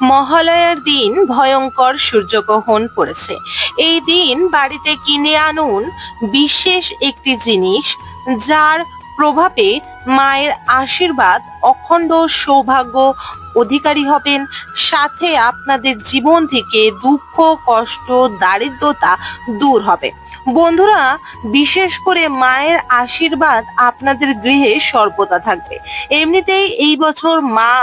মহালয়ার দিন ভয়ঙ্কর সূর্যগ্রহণ পড়েছে এই দিন বাড়িতে কিনে আনুন বিশেষ একটি জিনিস, যার প্রভাবে মায়ের আশীর্বাদ অখণ্ড সৌভাগ্য অধিকারী হবেন। সাথে আপনাদের জীবন থেকে দুঃখ, কষ্ট, দারিদ্রতা দূর হবে। বন্ধুরা, বিশেষ করে মায়ের আশীর্বাদ আপনাদের গৃহে সর্বদা থাকবে। এমনিতেই এই বছর মা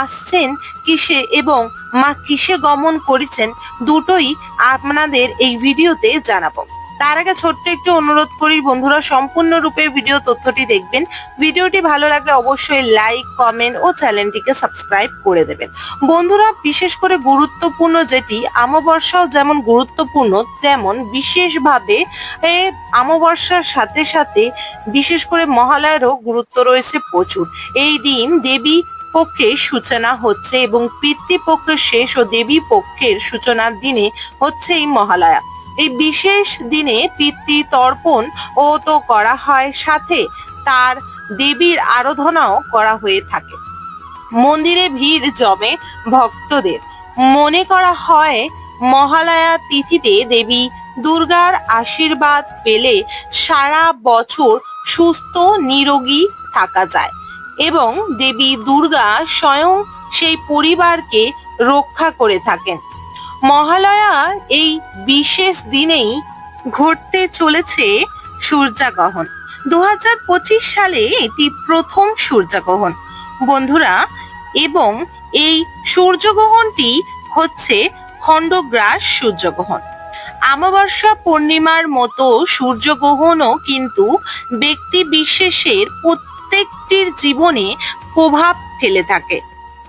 আসছেন কিসে এবং মা কিসে গমন করেছেন দুটোই আপনাদের এই ভিডিওতে জানাব। তার আগে ছোট্ট একটু অনুরোধ করি, বন্ধুরা সম্পূর্ণরূপে ভিডিও তথ্যটি দেখবেন। ভিডিওটি ভালো লাগলে অবশ্যই লাইক কমেন্ট ও চ্যানেলটিকে সাবস্ক্রাইব করে দেবেন। বন্ধুরা, বিশেষ করে গুরুত্বপূর্ণ যেটি, অমাবস্যাও যেমন গুরুত্বপূর্ণ, তেমন বিশেষভাবে অমাবস্যার সাথে সাথে বিশেষ করে মহালয়ারও গুরুত্ব রয়েছে প্রচুর। এই দিন দেবী পক্ষে সূচনা হচ্ছে এবং পিতৃপক্ষের শেষ ও দেবী পক্ষের সূচনার দিনে হচ্ছে এই মহালয়া। এই বিশেষ দিনে পিতৃ তর্পণ ও তো করা হয় সাথে, তার দেবীর আরাধনাও করা হয়ে থাকে। মন্দিরে ভিড় জমে ভক্তদের। মনে করা হয়, মহালয়া তিথিতে দেবী দুর্গার আশীর্বাদ পেলে সারা বছর সুস্থ, নিরোগী থাকা যায় এবং দেবী দুর্গা স্বয়ং সেই পরিবারকে রক্ষা করে থাকেন। মহালয়া এই বিশেষ দিনেই ঘটতে চলেছে সূর্যাগ্রহণ। দু হাজার পঁচিশ সালে এটি প্রথম সূর্যগ্রহণ। বন্ধুরা, এবং এই সূর্যগ্রহণটি হচ্ছে খণ্ডগ্রাস সূর্যগ্রহণ। অমাবস্যা পূর্ণিমার মতো সূর্যগ্রহণও কিন্তু ব্যক্তি বিশেষের প্রত্যেকটির জীবনে প্রভাব ফেলে থাকে।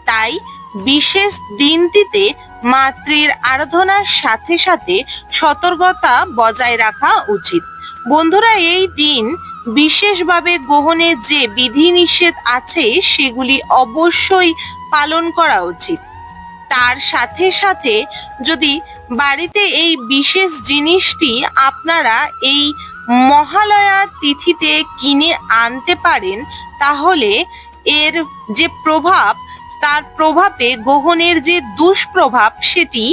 তাই বিশেষ দিনটিতে মাতৃর আরাধনার সাথে সাথে সতর্কতা বজায় রাখা উচিত। বন্ধুরা, এই দিন বিশেষভাবে গ্রহণের যে বিধিনিষেধ আছে, সেগুলি অবশ্যই পালন করা উচিত। তার সাথে সাথে যদি বাড়িতে এই বিশেষ জিনিসটি আপনারা এই মহালয়ার তিথিতে কিনে আনতে পারেন, তাহলে এর যে প্রভাব তার প্রভাবে গ্রহণের যে দুষ্প্রভাব সেটি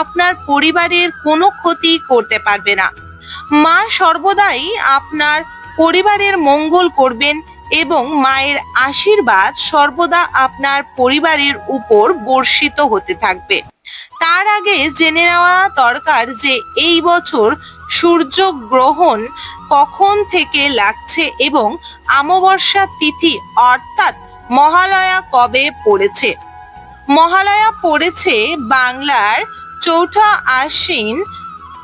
আপনার পরিবারের কোনো ক্ষতি করতে পারবে না। মা সর্বদাই আপনার পরিবারের মঙ্গল করবেন এবং মায়ের আশীর্বাদ সর্বদা আপনার পরিবারের উপর বর্ষিত হতে থাকবে। তার আগে জেনে নেওয়া দরকার যে এই বছর সূর্য গ্রহণ কখন থেকে লাগছে এবং অমাবস্যা তিথি অর্থাৎ মহালয়া কবে পড়েছে? মহালয়া পড়েছে বাংলার চৌঠা আশ্বিন,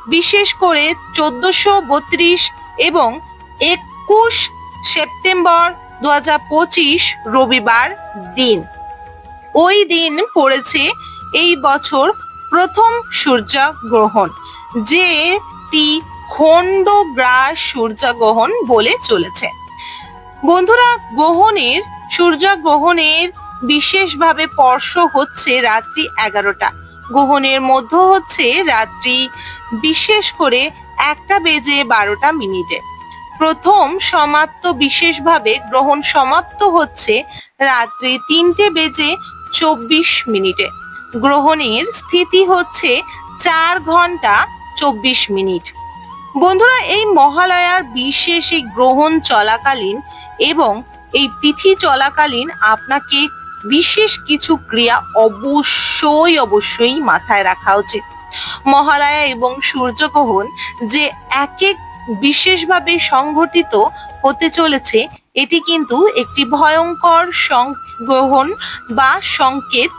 বিশেষ করে চোদ্দশো বত্রিশ এবং একুশ সেপ্টেম্বর দু রবিবার দিন। ওই দিন পড়েছে এই বছর প্রথম সূর্যগ্রহণ যেটি খণ্ডগ্রাস সূর্যগ্রহণ বলে চলেছে। বন্ধুরা, গ্রহণের সূর্যগ্রহণের বিশেষভাবে স্পর্শ হচ্ছে রাত্রি এগারোটা। গ্রহণের মধ্য হচ্ছে রাত্রি বিশেষ করে একটা বেজে বারোটা মিনিটে। প্রথম সমাপ্ত বিশেষভাবে গ্রহণ সমাপ্ত হচ্ছে রাত্রি তিনটে বেজে চব্বিশ মিনিটে। গ্রহণের স্থিতি হচ্ছে চার ঘণ্টা চব্বিশ মিনিট। বন্ধুরা, এই মহালয়ার বিশেষ এই গ্রহণ চলাকালীন এবং এই তিথি চলাকালীন আপনাকে বিশেষ কিছু ক্রিয়া অবশ্যই অবশ্যই মাথায় রাখা উচিত। মহালয়া এবং সূর্যগ্রহণ যে এক এক বিশেষভাবে সংঘটিত হতে চলেছে, এটি কিন্তু একটি ভয়ঙ্কর সংগ্রহণ বা সংকেত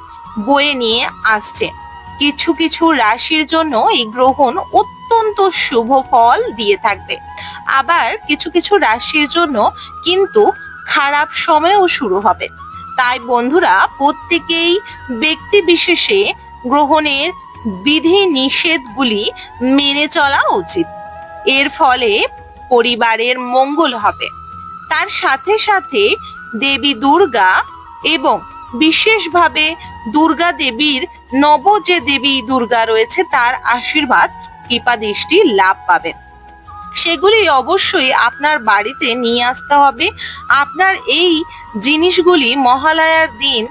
বয়ে নিয়ে আসছে। কিছু কিছু রাশির জন্য এই গ্রহণ অত্যন্ত শুভ ফল দিয়ে থাকবে। আবার কিছু কিছু রাশির জন্য কিন্তু খারাপ সময়ও শুরু হবে। তাই বন্ধুরা, প্রত্যেকেই ব্যক্তি বিশেষে গ্রহণের বিধি নিষেধগুলি মেনে চলা উচিত। এর ফলে পরিবারের মঙ্গল হবে। তার সাথে সাথে দেবী দুর্গা এবং বিশেষভাবে দুর্গা দেবীর নব যে দেবী দুর্গা রয়েছে, তার আশীর্বাদ, কৃপা দৃষ্টি লাভ পাবেন। সেগুলি অবশ্যই আপনার বাড়িতে নিয়ে আসতে হবে। আপনার এই জিনিসগুলি মহালয়ার দিন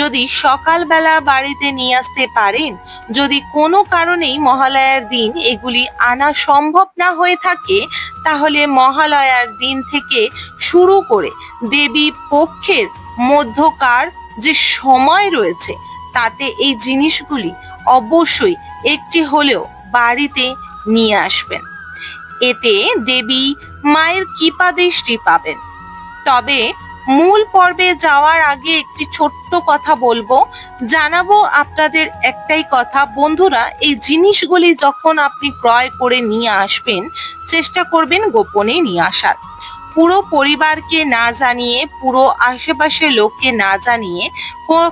যদি সকালবেলা বাড়িতে নিয়ে আসতে পারেন, যদি কোনো কারণেই মহালয়ার দিন এগুলি আনা সম্ভব না হয়ে থাকে, তাহলে মহালয়ার দিন থেকে শুরু করে দেবী পক্ষের মধ্যকার যে সময় রয়েছে, তাতে এই জিনিসগুলি অবশ্যই একটি হলেও বাড়িতে নিয়ে আসবেন। এতে দেবী মায়ের কৃপা দৃষ্টি পাবেন। তবে মূল পর্বে যাওয়ার আগে একটি ছোট্ট কথা বলব। জানাব আপনাদের একটাই কথা, বন্ধুরা, এই জিনিসগুলি যখন আপনি ক্রয় করে নিয়ে আসবেন, চেষ্টা করবেন গোপনে নিয়ে আসার। পুরো পরিবারকে না জানিয়ে, পুরো আশেপাশের লোককে না জানিয়ে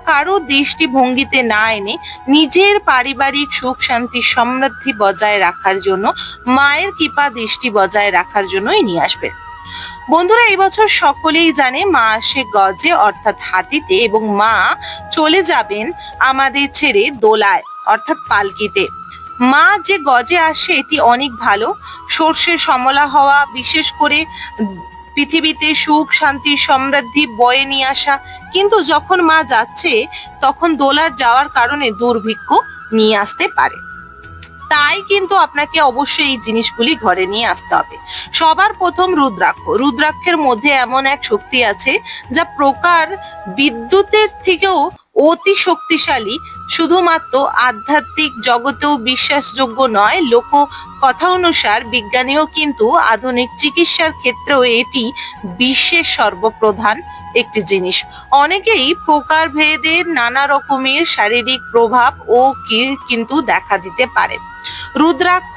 কারও দৃষ্টিভঙ্গিতে না এনে নিজের পারিবারিক সুখ, শান্তি, সমৃদ্ধি বজায় রাখার জন্য, মায়ের কৃপা, দৃষ্টি বজায় রাখার জন্যই নিয়ে আসবেন বন্ধুরা, এই বছর সকলেই জানে মা আসে গজে, অর্থাৎ হাতিতে, এবং মা চলে যাবেন আমাদের ছেড়ে দোলায়, অর্থাৎ পালকিতে। মা যে গজে আসে, এটি অনেক ভালো। সর্ষে সমলা হওয়া, বিশেষ করে পৃথিবীতে সুখ, শান্তি, সমৃদ্ধি বয়ে নিয়ে আসা। কিন্তু যখন মা যাচ্ছে, তখন দোলার যাওয়ার কারণে দুর্ভিক্ষ নিয়ে আসতে পারে। তাই কিন্তু আপনাকে অবশ্যই এই জিনিসগুলি ঘরে নিয়ে আসতে হবে। সবার প্রথম রুদ্রাক্ষ। রুদ্রাক্ষের মধ্যে এমন এক শক্তি আছে, যা প্রকার বিদ্যুতের থেকেও অতি শক্তিশালী। শুধুমাত্র আধ্যাত্মিক জগতেও বিশ্বাসযোগ্য নয় লোক কথা অনুসার বিজ্ঞানীও কিন্তু আধুনিক চিকিৎসার ক্ষেত্রেও এটি বিশ্বের সর্বপ্রধান একটি জিনিস। অনেকেই প্রকার ভেদের নানা রকমের শারীরিক প্রভাব ও কিন্তু দেখা দিতে পারে। রুদ্রাক্ষ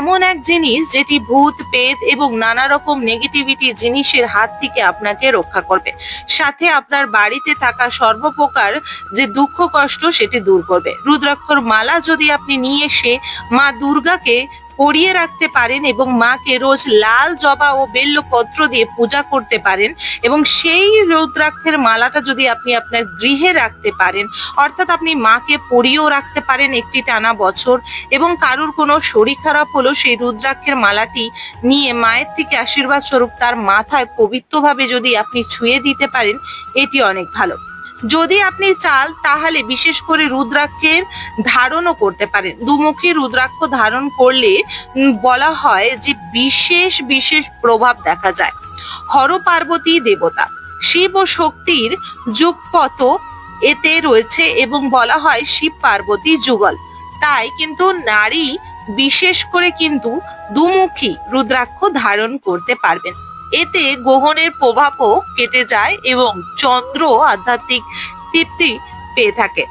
এমন এক জিনিস যেটি ভূত পেত এবং নানা রকম নেগেটিভিটি জিনিসের হাত থেকে আপনাকে রক্ষা করবে। সাথে আপনার বাড়িতে থাকা সর্বপ্রকার যে দুঃখ, কষ্ট সেটি দূর করবে। রুদ্রাক্ষর মালা যদি আপনি নিয়ে এসে মা দুর্গাকে পরিয়ে রাখতে পারেন এবং মাকে রোজ লাল জবা ও বেল্লপত্র দিয়ে পূজা করতে পারেন এবং সেই রুদ্রাক্ষের মালাটা যদি আপনি আপনার গৃহে রাখতে পারেন, অর্থাৎ আপনি মাকে পরিয়েও রাখতে পারেন একটি টানা বছর এবং কারুর কোনো শরীর খারাপ হলো সেই রুদ্রাক্ষের মালাটি নিয়ে মায়ের থেকে আশীর্বাদ স্বরূপ তার মাথায় পবিত্রভাবে যদি আপনি ছুঁয়ে দিতে পারেন, এটি অনেক ভালো। যদি আপনি চাল তাহলে বিশেষ করে রুদ্রাক্ষের ধারণও করতে পারেন। দুমুখী রুদ্রাক্ষ ধারণ করলে বলা হয় যে বিশেষ বিশেষ প্রভাব দেখা যায়। হর পার্বতী দেবতা, শিব ও শক্তির যুগপত এতে রয়েছে এবং বলা হয় শিব পার্বতী যুগল। তাই কিন্তু নারী বিশেষ করে কিন্তু দুমুখী রুদ্রাক্ষ ধারণ করতে পারবেন। এতে গ্রহণের প্রভাবও কেটে যায় এবং চন্দ্র আধ্যাত্মিক তৃপ্তি পেয়ে থাকে।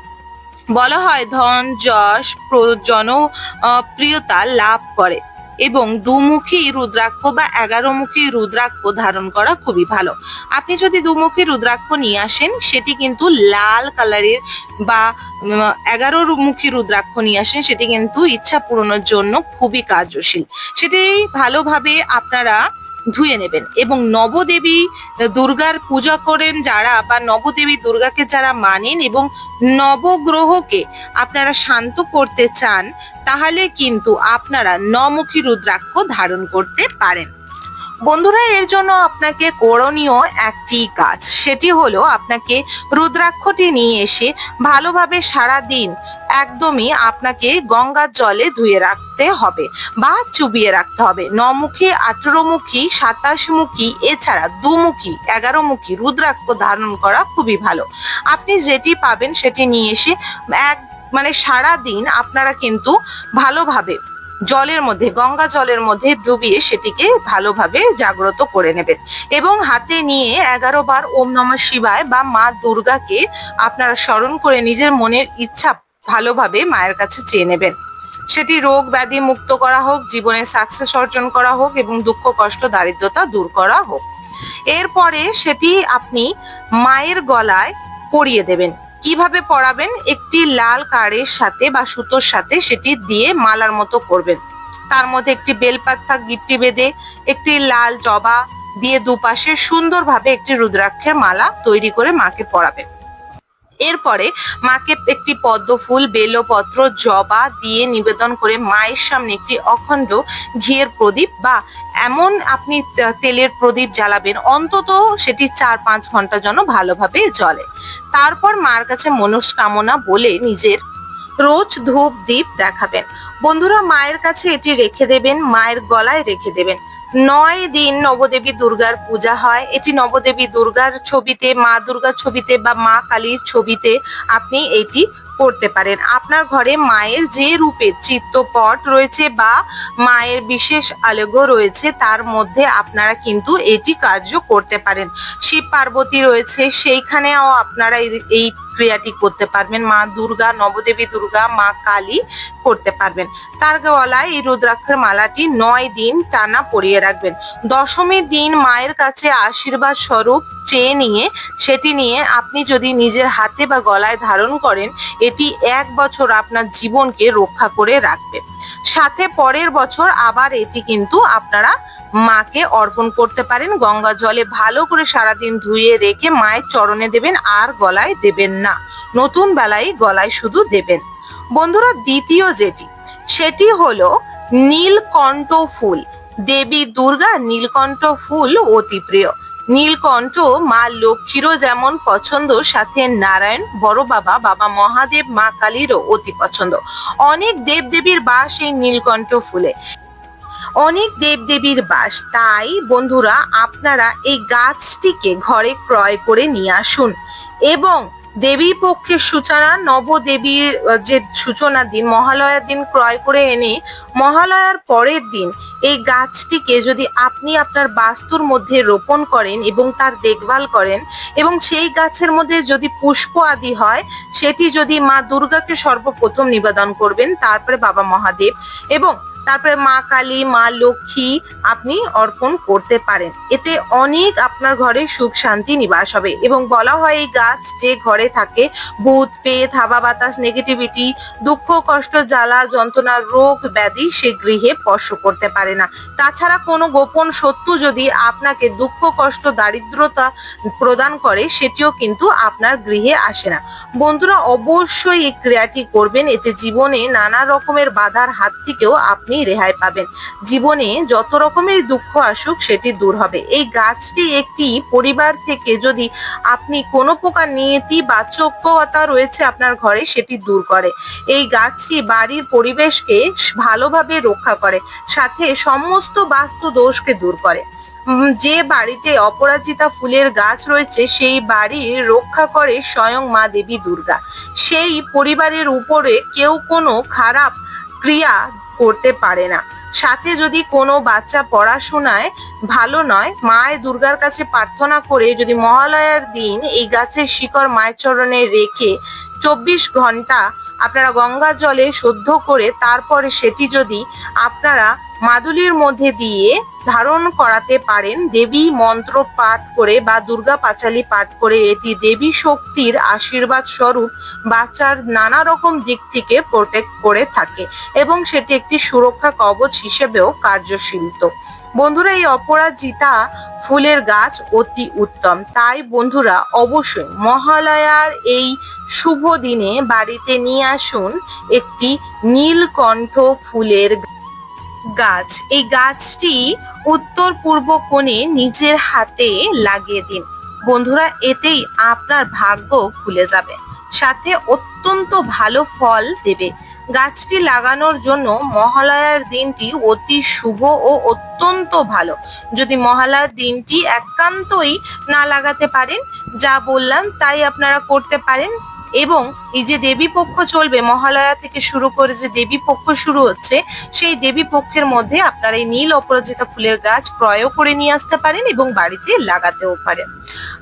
বলা হয় ধন যশ প্র- জন আহ, প্রিয়তা লাভ করে এবং দুমুখী রুদ্রাক্ষ বা এগারো মুখী রুদ্রাক্ষ ধারণ করা খুবই ভালো। আপনি যদি দুমুখী রুদ্রাক্ষ নিয়ে আসেন সেটি কিন্তু লাল কালারের বা এগারো মুখী রুদ্রাক্ষ নিয়ে আসেন সেটি কিন্তু ইচ্ছা পূরণের জন্য খুবই কার্যশীল। সেটি ভালোভাবে আপনারা ধুয়ে নেবেন। এবং নবদেবী দুর্গার পূজা করেন যারা বা নবদেবী দুর্গাকে যারা মানেন এবং নবগ্রহকে আপনারা শান্ত করতে চান, তাহলে কিন্তু আপনারা নমুখী রুদ্রাক্ষ ধারণ করতে পারেন। বন্ধুরা, এর জন্য আপনাকে করণীয় একটি কাজ। সেটি হলো আপনাকে রুদ্রাক্ষটি নিয়ে এসে ভালোভাবে সারা দিন একদমই আপনাকে গঙ্গার জলে ধুয়ে রাখতে হবে বা চুবিয়ে রাখতে হবে। নমুখী আঠেরো মুখী সাতাশ মুখী এছাড়া দুমুখী এগারো মুখী রুদ্রাক্ষ ধারণ করা খুবই ভালো। আপনি যেটি পাবেন সেটি নিয়ে এসে এক মানে সারা দিন আপনারা কিন্তু ভালোভাবে জলের মধ্যে, গঙ্গা জলের মধ্যে ডুবিয়ে সেটিকে ভালোভাবে জাগ্রত করে নেবেন। এবং হাতে নিয়ে এগারো বার ওম নমঃ শিবায় বা মা দুর্গাকে আপনারা স্মরণ করে নিজের মনের ইচ্ছা ভালোভাবে মায়ের কাছে চেয়ে নেবেন। সেটি রোগ ব্যাধি মুক্ত করা হোক, জীবনে সাকসেস অর্জন করা হোক এবং দুঃখ, কষ্ট, দারিদ্রতা দূর করা হোক। এরপরে সেটি আপনি মায়ের গলায় পরিয়ে দেবেন। কীভাবে পরাবেন একটি লাল কারের সাথে বা সুতোর সাথে সেটি দিয়ে মালার মতো করবেন। তার মধ্যে একটি বেলপাতা, গিট্টি বেঁধে একটি লাল জবা দিয়ে দুপাশে সুন্দরভাবে একটি রুদ্রাক্ষের মালা তৈরি করে মাকে পরাবেন এরপরে মাকে একটি পদ্ম ফুল, বেলপত্র, জবা দিয়ে নিবেদন করে মায়ের সামনে একটি অখণ্ড ঘিয়ের প্রদীপ বা এমন আপনি তেলের প্রদীপ জ্বালাবেন, অন্তত সেটি চার পাঁচ ঘণ্টা যেন ভালোভাবে জ্বলে। তারপর মার কাছে মনস্কামনা বলে নিজের রোজ ধূপ দীপ দেখাবেন। বন্ধুরা, মায়ের কাছে এটি রেখে দেবেন, মায়ের গলায় রেখে দেবেন। নয় দিন নবদেবী দুর্গার পূজা হয়। এটি নবদেবী দুর্গার ছবিতে, মা দুর্গার ছবিতে বা মা কালীর ছবিতে আপনি এটি করতে পারেন। আপনার ঘরে মায়ের যে রূপের চিত্তপট রয়েছে বা মায়ের বিশেষ আলোগ রয়েছে, তার মধ্যে আপনারা কিন্তু এটি কার্য করতে পারেন। শিব পার্বতী রয়েছে, সেইখানেও আপনারা এই- এই ক্রিয়াটি করতে পারবেন। মা দুর্গা, নবদেবী দুর্গা, মা কালী করতে পারবেন। তার গলায় এই রুদ্রাক্ষের মালাটি নয় দিন টানা পরিয়ে রাখবেন। দশমীর দিন মায়ের কাছে আশীর্বাদ স্বরূপ চেয়ে নিয়ে, সেটি নিয়ে আপনি যদি নিজের হাতে বা গলায় ধারণ করেন, এটি এক বছর আপনার জীবনকে রক্ষা করে রাখবে। সাথে পরের বছর আবার এটি কিন্তু আপনারা মাকে অর্পণ করতে পারেন। গঙ্গা জলে ভালো করে সারাদিন ধুয়ে রেখে মায়ের চরণে দেবেন, আর গলায় দেবেন না। নতুন বেলায় গলায় শুধু দেবেন। বন্ধুরা, দ্বিতীয় যেটি, সেটি হলো নীলকণ্ঠ ফুল। দেবী দুর্গা, নীলকণ্ঠ ফুল অতি প্রিয়। নীলকণ্ঠ মা লক্ষ্মীরও যেমন পছন্দ, সাথে নারায়ণ বড় বাবা বাবা মহাদেব, মা কালীরও অতি পছন্দ। অনেক দেবদেবীর বাস এই নীলকণ্ঠ ফুলে। অনেক দেবদেবীর বাস। তাই, বন্ধুরা, আপনারা এই গাছটিকে ঘরে ক্রয় করে নিয়ে আসুন এবং দেবী পক্ষের সূচনা, নবদেবীর যে সূচনার দিন, মহালয়ার দিন ক্রয় করে এনে, মহালয়ার পরের দিন এই গাছটিকে যদি আপনি আপনার বাস্তুর মধ্যে রোপণ করেন এবং তার দেখভাল করেন এবং সেই গাছের মধ্যে যদি পুষ্প আদি হয়, সেটি যদি মা দুর্গাকে সর্বপ্রথম নিবেদন করবেন, তারপরে বাবা মহাদেব এবং তারপরে মা কালী, মা লক্ষ্মী আপনি অর্পণ করতে পারেন। এতে অনেক আপনার ঘরে সুখ শান্তি নিবাস হবে এবং বলা হয় এই গাছ যে ঘরে থাকে, ভূত পেট হাওয়া বাতাস নেগেটিভিটি দুঃখ, কষ্ট, জ্বালা, যন্ত্রণা, রোগ, ব্যাধি সে গৃহে স্পর্শ করতে পারে না। তাছাড়া কোনো গোপন শত্রু যদি আপনাকে দুঃখ, কষ্ট, দারিদ্রতা প্রদান করে, সেটিও কিন্তু আপনার গৃহে আসে না। বন্ধুরা, অবশ্যই এই ক্রিয়াটি করবেন। এতে জীবনে নানা রকমের বাধার হাত থেকেও আপনি রেহাই পাবেন। জীবনে যত রকমের দুঃখ আসুক, সেটি দূর হবে। এই গাছটি একটি পরিবার থেকে যদি আপনি কোনো প্রকার নিয়তি বা চক্ষতা রয়েছে আপনার ঘরে, সেটি দূর করে। এই গাছটি বাড়ির পরিবেশকে ভালোভাবে রক্ষা করে, সাথে সমস্ত বাস্তু দোষকে দূর করে। যে বাড়িতে অপরাজিতা ফুলের গাছ রয়েছে, সেই বাড়ির রক্ষা করে স্বয়ং মা দেবী দুর্গা। সেই পরিবারের উপরে কেউ কোনো খারাপ ক্রিয়া করতে পারে না। সাথে যদি কোনো বাচ্চা পড়াশোনায় ভালো নয়, মায়ের দুর্গার কাছে প্রার্থনা করে যদি মহালয়ার দিন এই গাছের শিকড় মায়ের চরণে রেখে চব্বিশ ঘণ্টা আপনারা গঙ্গা জলে শুদ্ধ করে তারপরে সেটি যদি আপনারা মাদুলির মধ্যে দিয়ে ধারণ করাতে পারেন। দেবী মন্ত্র পাঠ করে বা দুর্গা পাঁচালি পাঠ করে এটি দেবী শক্তির আশীর্বাদ স্বরূপ বাচ্চার নানা রকম দিক থেকে প্রোটেক্ট করে থাকে এবং সেটি একটি সুরক্ষা কবচ হিসেবেও কার্যশীলত বন্ধুরা, এই অপরাজিতা ফুলের গাছ অতি উত্তম। তাই বন্ধুরা, অবশ্যই মহালয়ার এই শুভ দিনে বাড়িতে নিয়ে আসুন একটি নীলকণ্ঠ ফুলের গাছ। এই গাছটি উত্তর পূর্ব কোণে নিজের হাতে লাগিয়ে দিন। বন্ধুরা, এতেই আপনার ভাগ্য খুলে যাবে। সাথে অত্যন্ত ভালো ফল দেবে। গাছটি লাগানোর জন্য মহালয়ার দিনটি অতি শুভ ও অত্যন্ত ভালো। যদি মহালয়ার দিনটি একান্তই না লাগাতে পারেন, যা বললাম, তাই আপনারা করতে পারেন। এবং এই যে দেবী পক্ষ চলবে, মহালয়া থেকে শুরু করে যে দেবী পক্ষ শুরু হচ্ছে, সেই দেবী পক্ষের মধ্যে আপনারা এই নীল অপরাজিতা ফুলের গাছ ক্রয়ও করে নিয়ে আসতে পারেন এবং বাড়িতে লাগাতেও পারেন।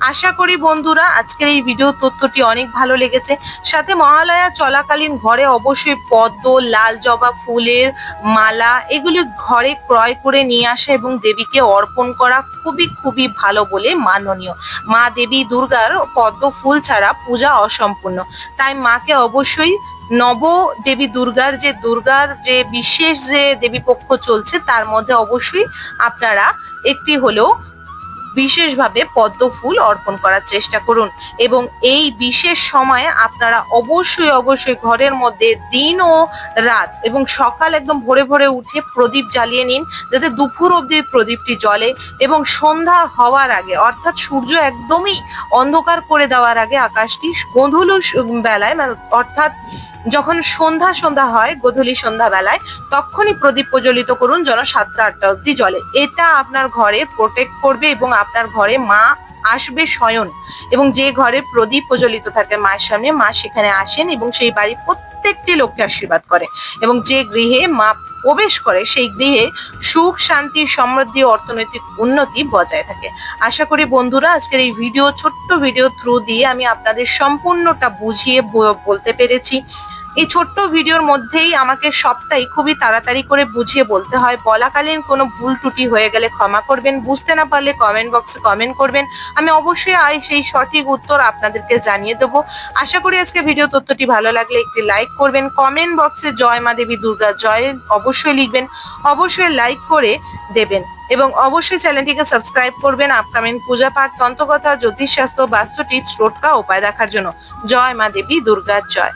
আশা করি বন্ধুরা, আজকের এই ভিডিও তথ্যটি অনেক ভালো লেগেছে। সাথে মহালয়া চলাকালীন ঘরে অবশ্যই পদ্ম, লাল জবা ফুলের মালা এগুলি ঘরে ক্রয় করে নিয়ে আসা এবং দেবীকে অর্পণ করা খুবই খুবই ভালো বলে মাননীয়। মা দেবী দুর্গার পদ্ম ফুল ছাড়া পূজা অসম্পূর্ণ। তাই মাকে অবশ্যই নব দেবী দুর্গার যে দুর্গার যে বিশেষ যে দেবী পক্ষ চলছে, তার মধ্যে অবশ্যই আপনারা একটি হলেও বিশেষভাবে পদ্ম ফুল অর্পণ করার চেষ্টা করুন এবং এই বিশেষ সময়ে আপনারা অবশ্যই অবশ্যই ঘরের মধ্যে দিন ও রাত এবং সকাল একদম ভোরে ভোরে উঠে প্রদীপ জ্বালিয়ে নিন যাতে দুপুর অবধি প্রদীপটি জ্বলে এবং সন্ধ্যা হওয়ার আগে, অর্থাৎ সূর্য একদমই অন্ধকার করে দেওয়ার আগে আকাশটি গোধূল বেলায় মানে অর্থাৎ যখন সন্ধ্যা সন্ধ্যা হয়, গোধূলি সন্ধ্যা বেলায়, তখনই প্রদীপ প্রজ্বলিত করুন যেন সাতটা, আটটা অব্দি জ্বলে। এটা আপনার ঘরে প্রোটেক্ট করবে এবং আপনার ঘরে মা আসবে শয়ন এবং যে ঘরে প্রদীপ প্রজ্বলিত থাকে মায়ের সামনে, মা সেখানে আসেন এবং সেই বাড়ির প্রত্যেকটি লোককে আশীর্বাদ করে এবং যে গৃহে মা প্রবেশ করে, সেই গৃহে সুখ, শান্তি, সমৃদ্ধি, অর্থনৈতিক উন্নতি বজায় থাকে। আশা করি বন্ধুরা, আজকের এই ভিডিও, ছোট্ট ভিডিও থ্রু দিয়ে আমি আপনাদের সম্পূর্ণটা বুঝিয়ে বলতে পেরেছি। এই ছোট্ট ভিডিওর মধ্যেই আমাকে সবটাই খুবই তাড়াতাড়ি করে বুঝিয়ে বলতে হয়। বলাকালীন কোনো ভুল ত্রুটি হয়ে গেলে ক্ষমা করবেন, বুঝতে না পারলে কমেন্ট বক্সে কমেন্ট করবেন। আমি অবশ্যই আই সেই সঠিক উত্তর আপনাদেরকে জানিয়ে দেবো। আশা করি আজকে ভিডিও তথ্যটি ভালো লাগলে একটি লাইক করবেন। কমেন্ট বক্সে জয় মা দেবী দুর্গা জয় অবশ্যই লিখবেন, অবশ্যই লাইক করে দেবেন এবং অবশ্যই চ্যানেলটিকে সাবস্ক্রাইব করবেন আপকামিং পূজা পাঠ, তন্ত্রকথা, জ্যোতিষশাস্ত্র বাস্তু টিপস টোটকা, উপায় দেখার জন্য। জয় মা দেবী দুর্গার জয়।